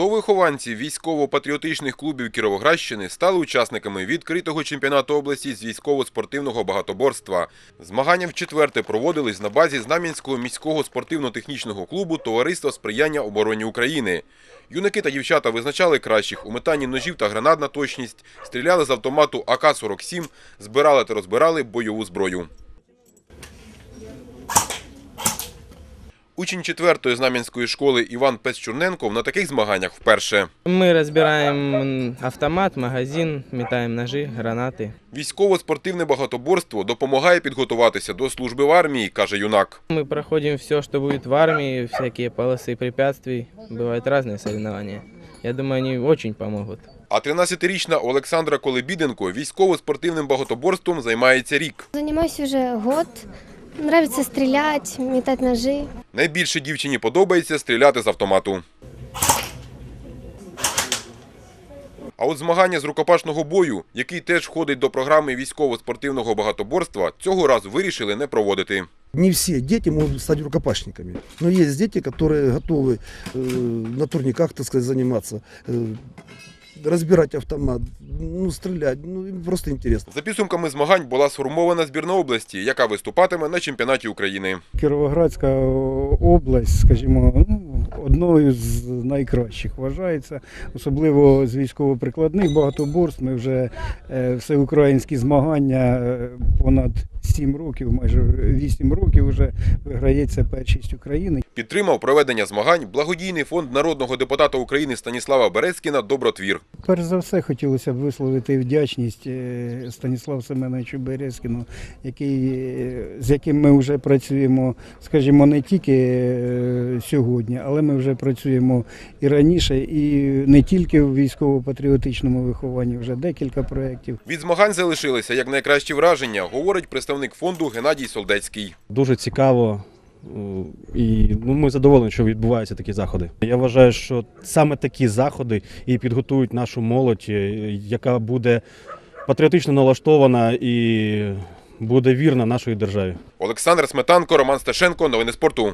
100 вихованців військово-патріотичних клубів Кіровоградщини стали учасниками відкритого чемпіонату області з військово-спортивного багатоборства. Змагання вчетверте проводились на базі Знам'янського міського спортивно-технічного клубу Товариства сприяння обороні України. Юнаки та дівчата визначали кращих у метанні ножів та гранат на точність, стріляли з автомату АК-47, збирали та розбирали бойову зброю. Учень четвертої знам'янської школи Іван Песчурненков на таких змаганнях вперше. Мы разбираем м, автомат, магазин, метаем ножи, гранаты. Військово-спортивне багатоборство допомагає підготуватися до служби в армії, каже юнак. Мы проходим все, что будет в армии, всякие полосы препятствий. Бывают разные соревнования. Я думаю, они очень помогут. А 13-річна Олександра Колебіденко військово-спортивним багатоборством займається рік. Занимаюсь уже год. Нравится стрелять, метать ножи. Найбільше дівчині подобається стріляти з автомату. А от змагання з рукопашного бою, який теж входить до програми військово-спортивного багатоборства, цього разу вирішили не проводити. Не все дети могут стать рукопашниками, но есть дети, которые готовы э, на турниках, так сказать, заниматься, разбирать автомат, ну, стріляти. ну, просто інтересно. За підсумками змагань була сформована збірна області, яка виступатиме на чемпіонаті України. Кіровоградська область, скажімо, ну, одною з найкращих вважається, особливо з військово-прикладних багатоборств. Ми вже е, всеукраїнські змагання е, понад 7 років, майже 8 років вже виграється першість України. Підтримав проведення змагань благодійний фонд народного депутата України Станіслава Березкіна Добротвір. Перш за все хотілося б висловити вдячність е, Станіславу Семеновичу Березкіну, який, з яким ми вже працюємо, скажімо, не тільки сьогодні, але ми вже працюємо і раніше, і не тільки в військово-патріотичному вихованні, вже декілька проєктів. Від змагань залишилися як найкращі враження, говорить представник фонду Геннадій Солдецький. Дуже цікаво. е, І ну, ми задоволені, що відбуваються такі заходи. Я вважаю, що саме такі заходи і підготують нашу молодь, е, яка буде патріотично налаштована і буде вірна нашій державі. Олександр Сметанко, Роман Сташенко. Новини спорту.